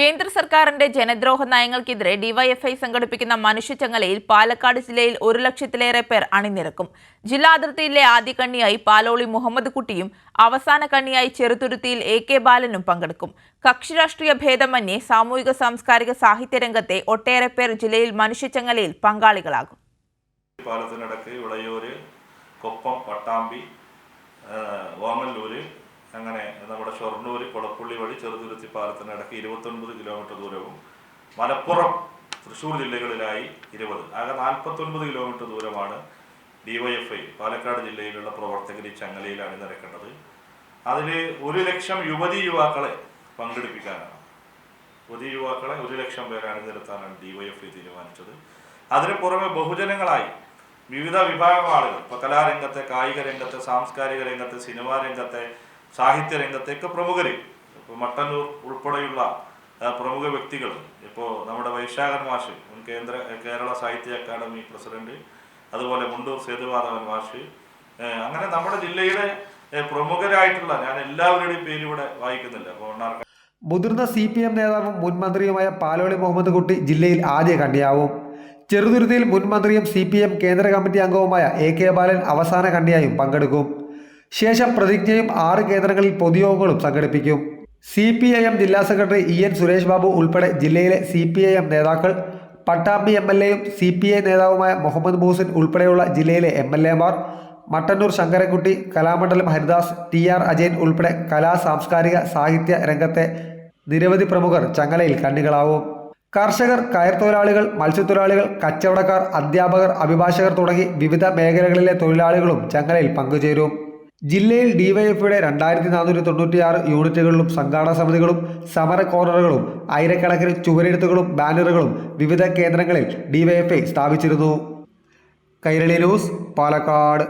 കേന്ദ്ര സർക്കാരിന്റെ ജനദ്രോഹ നയങ്ങൾക്കെതിരെ ഡിവൈഎഫ്ഐ സംഘടിപ്പിക്കുന്ന മനുഷ്യച്ചങ്ങലയിൽ പാലക്കാട് ജില്ലയിൽ ഒരു ലക്ഷത്തിലേറെ പേർ അണിനിരക്കും. ജില്ലാ അതിർത്തിയിലെ ആദ്യ കണ്ണിയായി പാലോളി മുഹമ്മദ് കുട്ടിയും അവസാന കണ്ണിയായി ചെറുതുരുത്തിയിൽ എ കെ ബാലനും പങ്കെടുക്കും. കക്ഷിരാഷ്ട്രീയ ഭേദമന്യേ സാമൂഹിക സാംസ്കാരിക സാഹിത്യ രംഗത്തെ ഒട്ടേറെ പേർ ജില്ലയിൽ മനുഷ്യച്ചങ്ങലയിൽ പങ്കാളികളാകും. പാലത്തിനടക്ക് വിളയൂര് കൊപ്പം പട്ടാമ്പി ഓമല്ലൂര് അങ്ങനെ നമ്മുടെ ഷൊർണൂർ കൊളപ്പുള്ളി വഴി ചെറുതുരുത്തി പാലത്തിനടക്ക് ഇരുപത്തൊൻപത് കിലോമീറ്റർ ദൂരവും മലപ്പുറം തൃശ്ശൂർ ജില്ലകളിലായി ഇരുപത് ആകെ നാൽപ്പത്തൊൻപത് കിലോമീറ്റർ ദൂരമാണ് ഡിവൈഎഫ്ഐ പാലക്കാട് ജില്ലയിലുള്ള പ്രവർത്തകർ ഈ ചങ്ങലയിൽ അണിനിരക്കേണ്ടത് അതിൽ ഒരു ലക്ഷം യുവതി യുവാക്കളെ പങ്കെടുപ്പിക്കാനാണ്. യുവതി യുവാക്കളെ ഒരു ലക്ഷം പേരെ അണിനിരത്താനാണ് ഡിവൈഎഫ്ഐ തീരുമാനിച്ചത്. അതിന് പുറമെ ബഹുജനങ്ങളായി വിവിധ വിഭാഗം ആളുകൾ ഇപ്പോൾ കലാരംഗത്തെ കായിക രംഗത്തെ സാംസ്കാരിക രംഗത്തെ സിനിമാ രംഗത്തെ സാഹിത്യ രംഗത്തേക്ക് പ്രമുഖർ ഇപ്പോൾ മട്ടന്നൂർ ഉൾപ്പെടെയുള്ള പ്രമുഖ വ്യക്തികൾ ഇപ്പോൾ നമ്മുടെ വൈശാഖൻ മാഷ് മുൻ കേന്ദ്ര കേരള സാഹിത്യ അക്കാദമി പ്രസിഡന്റ് അതുപോലെ മുണ്ടൂർ സേതുമാധവൻ മാഷ് അങ്ങനെ നമ്മുടെ ജില്ലയിലെ പ്രമുഖരായിട്ടുള്ള ഞാൻ എല്ലാവരുടെയും പേര് ഇവിടെ വായിക്കുന്നില്ല. അപ്പോൾ മുതിർന്ന സി പി എം നേതാവും മുൻ മന്ത്രിയുമായ പാലോളി മുഹമ്മദ് കുട്ടി ജില്ലയിൽ ആദ്യ കണ്ണിയാവും. ചെറുതുരുത്തിയിൽ മുൻമന്ത്രിയും സി പി എം കേന്ദ്ര കമ്മിറ്റി അംഗവുമായ എ കെ ബാലൻ അവസാന കണ്ണിയായും പങ്കെടുക്കും. ശേഷം പ്രതിജ്ഞയും ആറ് കേന്ദ്രങ്ങളിൽ പൊതുയോഗങ്ങളും സംഘടിപ്പിക്കും. സി പി ഐ എം ജില്ലാ secretary E N Suresh Babu ഉൾപ്പെടെ ജില്ലയിലെ സി പി ഐ എം നേതാക്കൾ പട്ടാമ്പി എം എൽ എയും സി പി ഐ നേതാവുമായ മുഹമ്മദ് മൂസിൻ ഉൾപ്പെടെയുള്ള ജില്ലയിലെ എം എൽ എമാർ മട്ടന്നൂർ ശങ്കരൻകുട്ടി കലാമണ്ഡലം ഹരിദാസ് ടി ആർ അജയൻ ഉൾപ്പെടെ കലാ സാംസ്കാരിക സാഹിത്യ രംഗത്തെ നിരവധി പ്രമുഖർ ചങ്ങലയിൽ കണ്ണികളാവും. കർഷകർ കയർ തൊഴിലാളികൾ മത്സ്യത്തൊഴിലാളികൾ കച്ചവടക്കാർ അധ്യാപകർ അഭിഭാഷകർ തുടങ്ങി വിവിധ മേഖലകളിലെ തൊഴിലാളികളും ചങ്ങലയിൽ പങ്കുചേരും. ജില്ലയിൽ ഡിവൈഎഫ്ഐയുടെ രണ്ടായിരത്തി നാനൂറ്റി തൊണ്ണൂറ്റിയാറ് യൂണിറ്റുകളിലും സംഘാടന സമിതികളും സമര കോർണറുകളും ആയിരക്കണക്കിന് ചുവരെഴുത്തുകളും ബാനറുകളും വിവിധ കേന്ദ്രങ്ങളിൽ ഡിവൈഎഫ്ഐ സ്ഥാപിച്ചിരുന്നു. കൈരളി ന്യൂസ് പാലക്കാട്.